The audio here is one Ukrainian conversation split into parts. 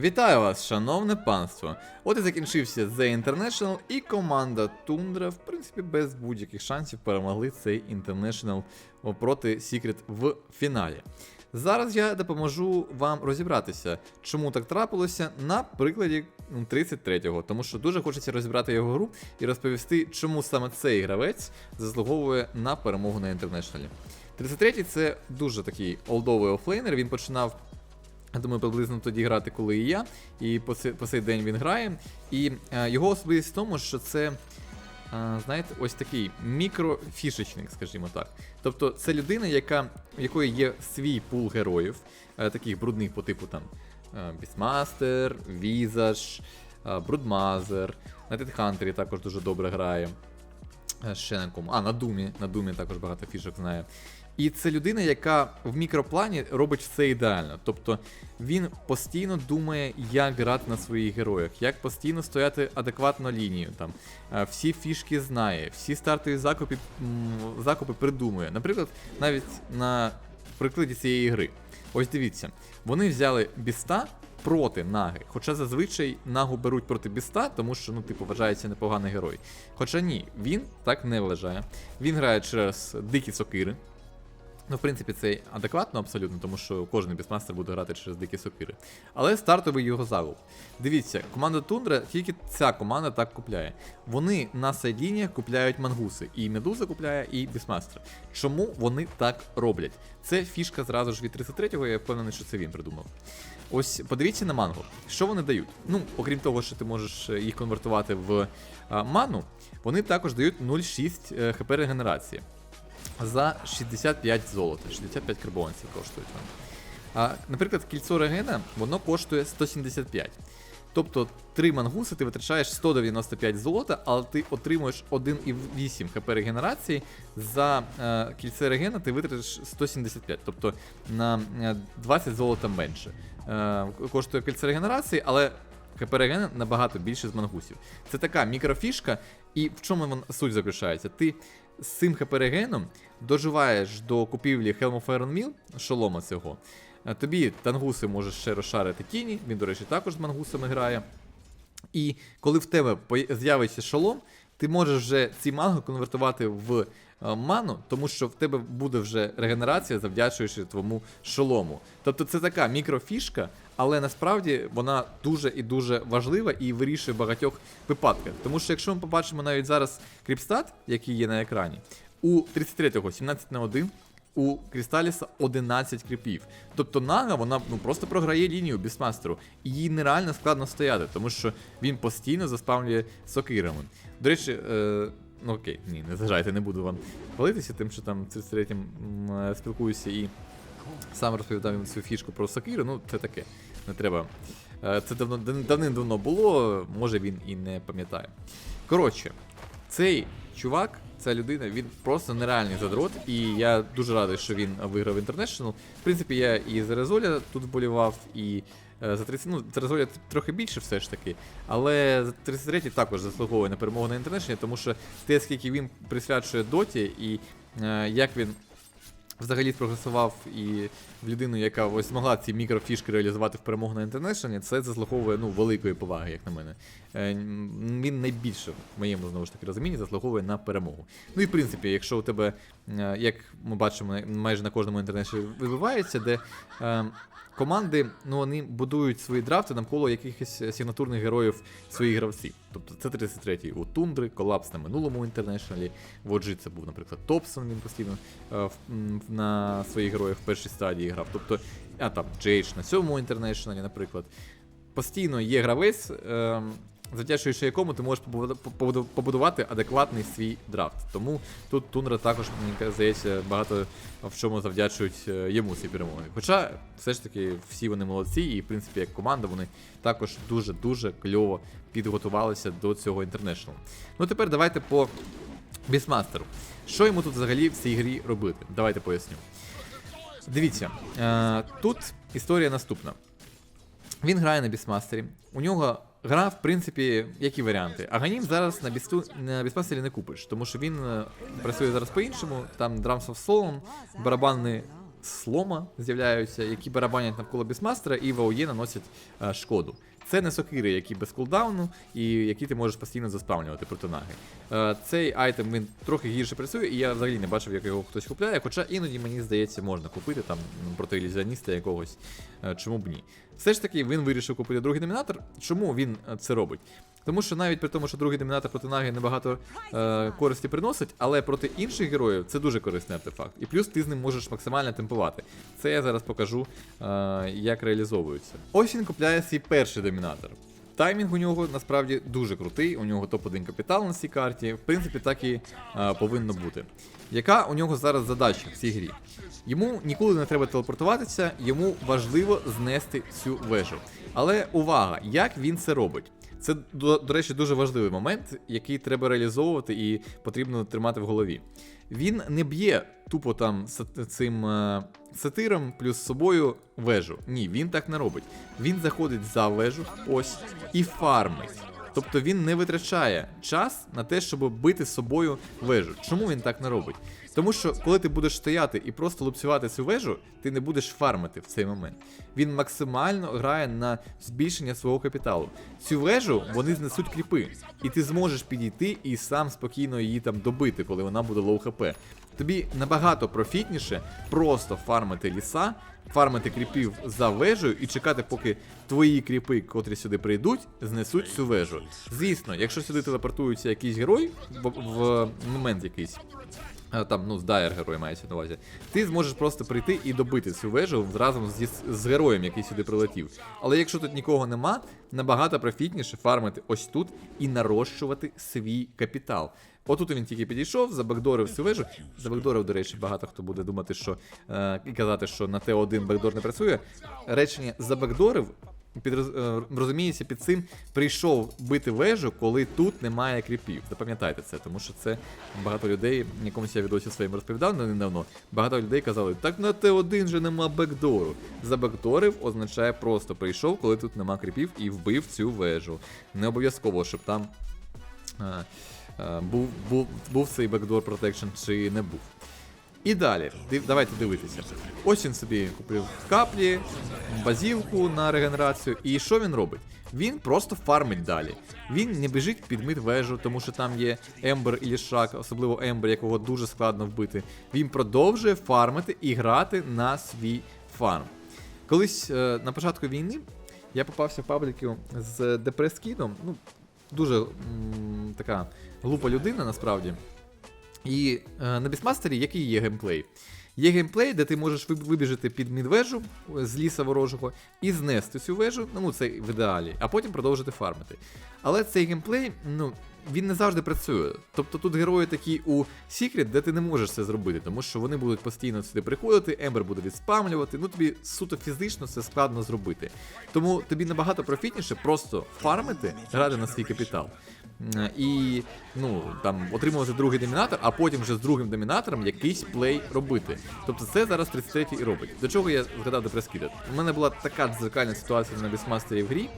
Вітаю вас, шановне панство! От і закінчився The International, і команда Тундра, в принципі, без будь-яких шансів перемогли цей International проти Secret в фіналі. Зараз я допоможу вам розібратися, чому так трапилося на прикладі ну, 33-го, тому що дуже хочеться розібрати його гру і розповісти, чому саме цей гравець заслуговує на перемогу на інтернешналі. 33-й це дуже такий олдовий офлейнер. Він починав я думаю, приблизно тоді грати, коли і я. І по цей, по цей день він грає. І е, його особливість в тому, що це, е, знаєте, ось такий мікрофішечник, скажімо так. Тобто це людина, яка, в якої є свій пул героїв, е, таких брудних по типу там Бісмастер, Візаж, Брудмазер. На Титхантері також дуже добре грає. Е, Ще на кому. А, на Думі. На Думі також багато фішок знає. І це людина, яка в мікроплані робить все ідеально. Тобто він постійно думає, як грати на своїх героях, як постійно стояти адекватно лінію. Там е, всі фішки знає, всі стартові закупи, закупи придумує. Наприклад, навіть на прикладі цієї гри. Ось дивіться, вони взяли біста проти наги. Хоча зазвичай нагу беруть проти біста, тому що, ну, типу, вважається непоганий герой. Хоча ні, він так не вважає. Він грає через дикі сокири. Ну, в принципі, це адекватно абсолютно, тому що кожен бісмастер буде грати через дикі сокири. Але стартовий його залуп. Дивіться, команда Тундра, тільки ця команда так купляє. Вони на сайдлініях купляють мангуси. І Медуза купляє, і бісмастер. Чому вони так роблять? Це фішка зразу ж від 33-го, я впевнений, що це він придумав. Ось подивіться на мангу. Що вони дають? Ну, окрім того, що ти можеш е, їх конвертувати в ману, вони також дають 0,6 е, хп регенерації за 65 золота, 65 карбованців коштують вони. А, наприклад, кільцо регена, воно коштує 175. Тобто 3 мангуси ти витрачаєш 195 золота, але ти отримуєш 1,8 хп регенерації. За е, кільце регена ти витратиш 175, тобто на е, 20 золота менше. Е, коштує кільце регенерації, але ХП регена набагато більше з мангусів. Це така мікрофішка, і в чому суть заключається? Ти з цим ХП регеном доживаєш до купівлі Helm of Iron Mill, шолома цього. Е, Тобі тангуси можеш ще розшарити тіні, він, до речі, також з мангусами грає. І коли в тебе з'явиться шолом, ти можеш вже ці манго конвертувати в ману, тому що в тебе буде вже регенерація, завдячуючи твоєму шолому. Тобто це така мікрофішка, але насправді вона дуже і дуже важлива і вирішує багатьох випадках. Тому що якщо ми побачимо навіть зараз кріпстат, який є на екрані, у 33-го 17 на 1 у Крісталіса 11 кріпів. Тобто Нага, вона ну, просто програє лінію бісмастеру. І їй нереально складно стояти, тому що він постійно заспавнює сокирами. До речі, е, окей, ні, не зважайте, не буду вам хвалитися, тим, що там 33-м е, спілкуюся і сам розповідав їм цю фішку про сокири, ну це таке. Не треба. Е, Це давно давним-давно було, може він і не пам'ятає. Коротше, цей чувак, ця людина, він просто нереальний задрот, і я дуже радий, що він виграв International. В принципі, я і за Резоля тут вболівав, і за 30, ну, за Резоля трохи більше все ж таки. Але за 33 також заслуговує на перемогу на International, тому що те, скільки він присвячує доті, і е, як він взагалі спрогресував і в людину, яка ось змогла ці мікрофішки реалізувати в перемогу на інтернешнлі, це заслуговує ну, великої поваги, як на мене. Е, Він найбільше, в моєму знову ж таки розумінні, заслуговує на перемогу. Ну і в принципі, якщо у тебе, е, як ми бачимо, майже на кожному інтернеті відбувається, де е, команди ну, вони будують свої драфти навколо якихось сигнатурних героїв своїх гравців. Тобто це 33-й у Тундри, колапс на минулому інтернешналі. В OG це був, наприклад, Топсон, він постійно е, на своїх героях в першій стадії грав. Тобто, а там Джейдж на сьомому інтернешналі, наприклад. Постійно є гравець, е, завдячуючи якому ти можеш побуду- побуду- побудувати адекватний свій драфт. Тому тут Тундра також, мені здається, багато в чому завдячують е, йому ці перемоги. Хоча все ж таки всі вони молодці, і в принципі як команда вони також дуже-дуже кльово підготувалися до цього інтернешнлу. Ну тепер давайте по Бісмастеру. Що йому тут взагалі в цій грі робити? Давайте поясню. Дивіться, е, тут історія наступна. Він грає на бісмастері. У нього гра, в принципі, які варіанти. Аганім зараз на бісту на бісмастері не купиш, тому що він е, працює зараз по-іншому. Там of Soul, барабанний слома з'являються, які барабанять навколо бісмастера і в АОЄ наносять е, шкоду. Це не сокири, які без кулдауну, і які ти можеш постійно заспавнювати проти наги. Е, цей айтем він трохи гірше працює, і я взагалі не бачив, як його хтось купляє. Хоча іноді мені здається, можна купити там проти ілюзіоніста якогось. Е, чому б ні? Все ж таки він вирішив купити другий домінатор. Чому він е, це робить? Тому що навіть при тому, що другий домінатор проти наги небагато е, користі приносить, але проти інших героїв це дуже корисний артефакт. І плюс ти з ним можеш максимально темпувати. Це я зараз покажу, е, як реалізовується. Ось він купляє свій перший домінатор. Таймінг у нього насправді дуже крутий, у нього топ-1 капітал на цій карті, в принципі, так і е, повинно бути. Яка у нього зараз задача в цій грі? Йому ніколи не треба телепортуватися, йому важливо знести цю вежу. Але увага, як він це робить? Це, до, до речі, дуже важливий момент, який треба реалізовувати і потрібно тримати в голові. Він не б'є тупо там цим е, сатиром плюс собою вежу. Ні, він так не робить. Він заходить за вежу, ось, і фармить. Тобто він не витрачає час на те, щоб бити собою вежу. Чому він так не робить? Тому що коли ти будеш стояти і просто лупцювати цю вежу, ти не будеш фармити в цей момент. Він максимально грає на збільшення свого капіталу. Цю вежу вони знесуть кріпи, і ти зможеш підійти і сам спокійно її там добити, коли вона буде лоу хп. Тобі набагато профітніше просто фармити ліса, фармити кріпів за вежею і чекати, поки твої кріпи, котрі сюди прийдуть, знесуть цю вежу. Звісно, якщо сюди телепортується якийсь герой в, в момент якийсь. А, Там, ну, з Дайер герой мається на увазі. Ти зможеш просто прийти і добити цю вежу разом зі, з героєм, який сюди прилетів. Але якщо тут нікого нема, набагато профітніше фармити ось тут і нарощувати свій капітал. Отут він тільки підійшов, забекдорив цю вежу. Забекдорив, до речі, багато хто буде думати, що е, казати, що на Т1 бекдор не працює. Речення забекдорив. Під, е, розуміється, під цим прийшов бити вежу, коли тут немає кріпів. Запам'ятайте це, тому що це багато людей, якомусь я відосі своїм розповідав недавно. Багато людей казали, так на Т1 же нема бекдору. Забекдорив означає просто прийшов, коли тут нема кріпів, і вбив цю вежу. Не обов'язково, щоб там е, е, був, був, був цей бекдор протекшн чи не був. І далі, давайте дивитися. Ось він собі купив каплі, базілку на регенерацію. І що він робить? Він просто фармить далі. Він не біжить під мид вежу, тому що там є Ембер і Лішак, особливо Ембер, якого дуже складно вбити. Він продовжує фармити і грати на свій фарм. Колись е, на початку війни я попався в пабліки з Депрескідом. Ну, дуже м, така глупа людина насправді. І е, на Бісмастері який є геймплей? Є геймплей, де ти можеш виб- вибіжати під мідвежу е, з ліса ворожого і знести цю вежу, ну це в ідеалі, а потім продовжити фармити. Але цей геймплей, ну, він не завжди працює. Тобто тут герої такі у Secret, де ти не можеш це зробити, тому що вони будуть постійно сюди приходити, Ембер буде відспамлювати, ну тобі суто фізично це складно зробити. Тому тобі набагато профітніше просто фармити, грати на свій капітал. М, І ну там отримувати другий домінатор, а потім вже з другим домінатором якийсь плей робити. Тобто це зараз 33 і робить. До чого я згадав Депрескідет? У мене була така дзеркальна ситуація на Бісмастері в грі,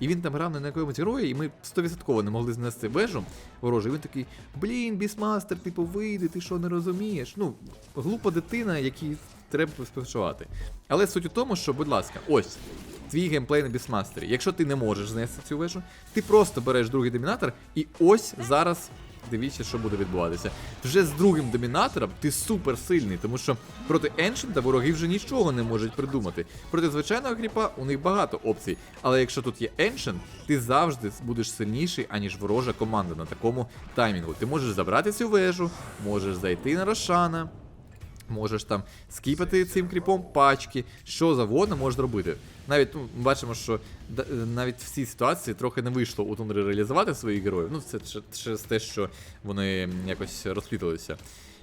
і він там грав не на якомусь герої, і ми 100% не могли знести вежу ворожу. І він такий: блін, Бісмастер, типу, вийди, ти що не розумієш? Ну, глупа дитина, якій треба поспівчувати. Але суть у тому, що, будь ласка, ось твій геймплей на Бісмастері. Якщо ти не можеш знести цю вежу, ти просто береш другий домінатор, і ось зараз. Дивіться, що буде відбуватися. Вже з другим домінатором ти супер сильний, тому що проти Еншента вороги вже нічого не можуть придумати. Проти звичайного кріпа у них багато опцій. Але якщо тут є Еншент, ти завжди будеш сильніший, аніж ворожа команда на такому таймінгу. Ти можеш забрати цю вежу, можеш зайти на Рошана, Можеш там скіпати цим кріпом пачки, що завгодно можеш зробити. Навіть ну, бачимо, що е, навіть в цій ситуації трохи не вийшло у Тундри реалізувати своїх героїв. Ну, це через те, що вони якось розпліталися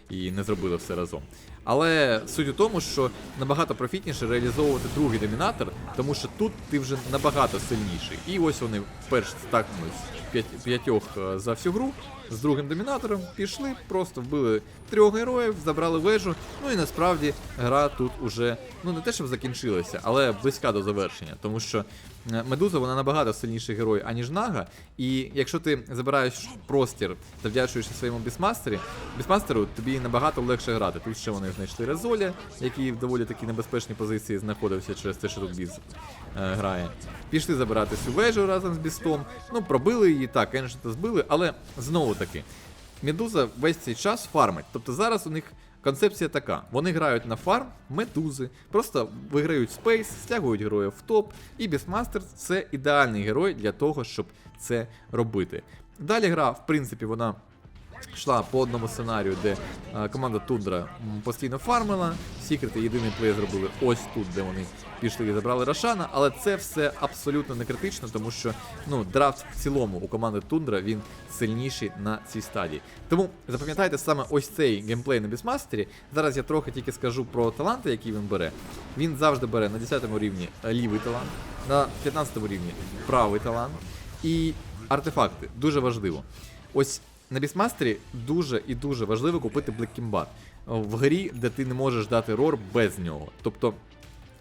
і не зробили все разом. Але суть у тому, що набагато профітніше реалізовувати другий домінатор, тому що тут ти вже набагато сильніший. І ось вони перш стакнулись п'ять- п'ятьох е, за всю гру з другим домінатором, пішли, просто вбили трьох героїв, забрали вежу. Ну і насправді гра тут уже ну не те, щоб закінчилася, але близька до завершення, тому що е, Медуза вона набагато сильніший герой, аніж Нага. І якщо ти забираєш простір, завдячуючи своєму бісмастері, бісмастеру тобі набагато легше грати. Тут ще вони знайшли Резоля, який в доволі такі небезпечній позиції знаходився через те, що тут Біз е, грає. Пішли забирати цю вежу разом з Бістом. Ну, пробили її, так, конечно, збили, але знову таки, Медуза весь цей час фармить. Тобто зараз у них концепція така: вони грають на фарм медузи, просто виграють спейс, стягують героїв в топ, і Бісмастер це ідеальний герой для того, щоб це робити. Далі гра, в принципі, вона йшла по одному сценарію, де е, команда Тундра постійно фармила. Сікрети єдиний плей зробили ось тут, де вони пішли і забрали Рошана. Але це все абсолютно не критично, тому що ну драфт в цілому у команди Тундра він сильніший на цій стадії. Тому запам'ятайте саме ось цей геймплей на Бісмастері. Зараз я трохи тільки скажу про таланти, які він бере. Він завжди бере на 10 рівні е, лівий талант, на 15 рівні правий талант і артефакти. Дуже важливо. Ось на Бісмастері дуже і дуже важливо купити Блеккімбат в грі, де ти не можеш дати рор без нього. Тобто.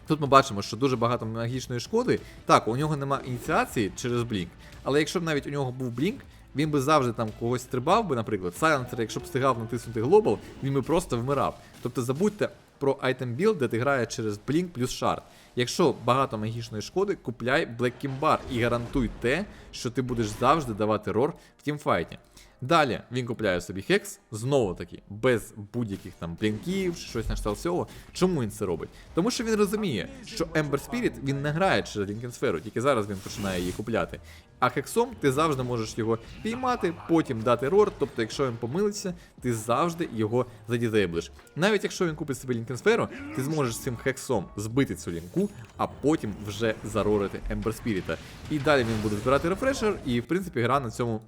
Тут ми бачимо, що дуже багато магічної шкоди. Так, у нього нема ініціації через блінк, але якщо б навіть у нього був блінк, він би завжди там когось стрибав би, наприклад, Сайленсер, якщо б встигав натиснути глобал, він би просто вмирав. Тобто забудьте про айтем білд, де ти грає через блінк плюс шард. Якщо багато магічної шкоди, купляй Black Kimbar і гарантуй те, що ти будеш завжди давати рор в тімфайті. Далі він купляє собі хекс, знову таки, без будь-яких там блінків, чи щось на кшталт цього. Чому він це робить? Тому що він розуміє, що Ember Spirit він не грає через Лінкенсферу, тільки зараз він починає її купляти. А хексом ти завжди можеш його піймати, потім дати рор. Тобто, якщо він помилиться, ти завжди його задізейблиш. Навіть якщо він купить собі лінкенсферу, ти зможеш цим хексом збити цю лінку, а потім вже зарорити Ember Spirit. І далі він буде збирати рефрешер, і в принципі гра на цьому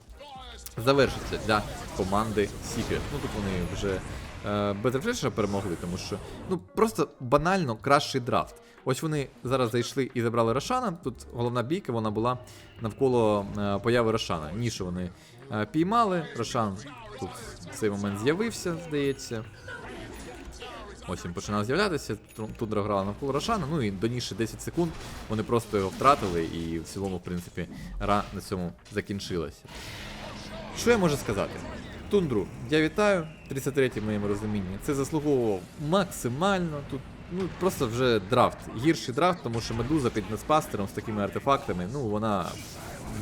завершиться для команди Secret. Ну тут вони вже е, без рефрешера перемогли, тому що ну просто банально кращий драфт. Ось вони зараз зайшли і забрали Рошана. Тут головна бійка вона була навколо е, появи Рошана. Нішу вони е, піймали. Рошан тут в цей момент з'явився, здається. Ось він починав з'являтися. Тундра грала навколо Рошана, ну і до ніші 10 секунд вони просто його втратили, і в цілому, в принципі, гра на цьому закінчилася. Що я можу сказати? Тундру, я вітаю, 33-й в моєму розумінні. Це заслуговував максимально. Тут ну просто вже драфт. Гірший драфт, тому що медуза під неспастером з такими артефактами, ну вона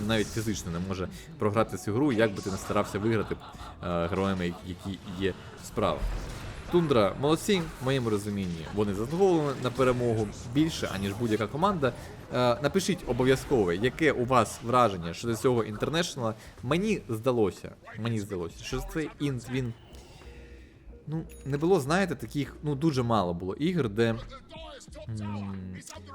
навіть фізично не може програти цю гру, як би ти не старався виграти е, героями, які є справа. Тундра молодці, в моєму розумінні. Вони заслуговували на перемогу більше, аніж будь-яка команда. Е, напишіть обов'язково, яке у вас враження щодо цього інтернешнала. Мені здалося, мені здалося, що цей інт він. Ну, не було, знаєте, таких, ну дуже мало було ігор, де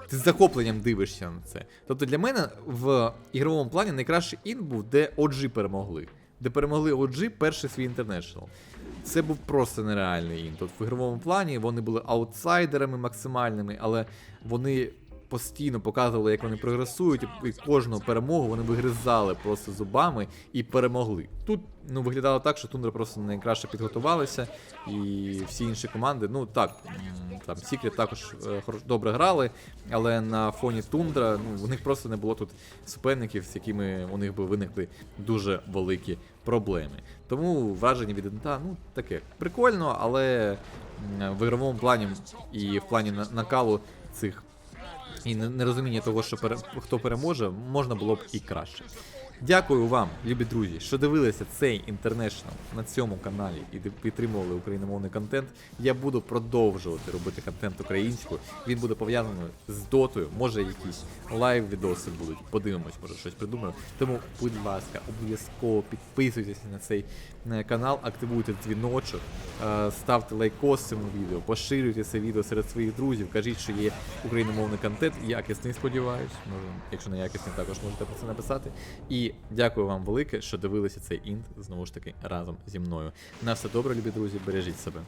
ти з захопленням дивишся на це. Тобто для мене в ігровому плані найкращий інт був, де OG перемогли. Де перемогли OG перший свій інтернешнл. Це був просто нереальний інт. От в ігровому плані вони були аутсайдерами максимальними, але вони постійно показували, як вони прогресують, і кожну перемогу вони вигризали просто зубами і перемогли. Тут ну виглядало так, що Тундра просто найкраще підготувалися, і всі інші команди, ну так, там Secret також е, добре грали, але на фоні Тундра, ну, у них просто не було тут суперників, з якими у них би виникли дуже великі проблеми. Тому враження від інта, ну таке прикольно, але в ігровому плані і в плані накалу цих і не- нерозуміння того, що пере... хто переможе, можна було б і краще. Дякую вам, любі друзі, що дивилися цей інтернешнл на цьому каналі і підтримували україномовний контент. Я буду продовжувати робити контент українською. Він буде пов'язаний з дотою, може якісь лайв-відоси будуть. Подивимось, може щось придумаю. Тому, будь ласка, обов'язково підписуйтесь на цей е, канал, активуйте дзвіночок, е, ставте лайкос цьому відео, поширюйте це відео серед своїх друзів, кажіть, що є україномовний контент, якісний, сподіваюсь. Може, якщо не якісний, також можете про це написати. Дякую вам велике, що дивилися цей інт знову ж таки разом зі мною. На все добре, любі друзі, бережіть себе.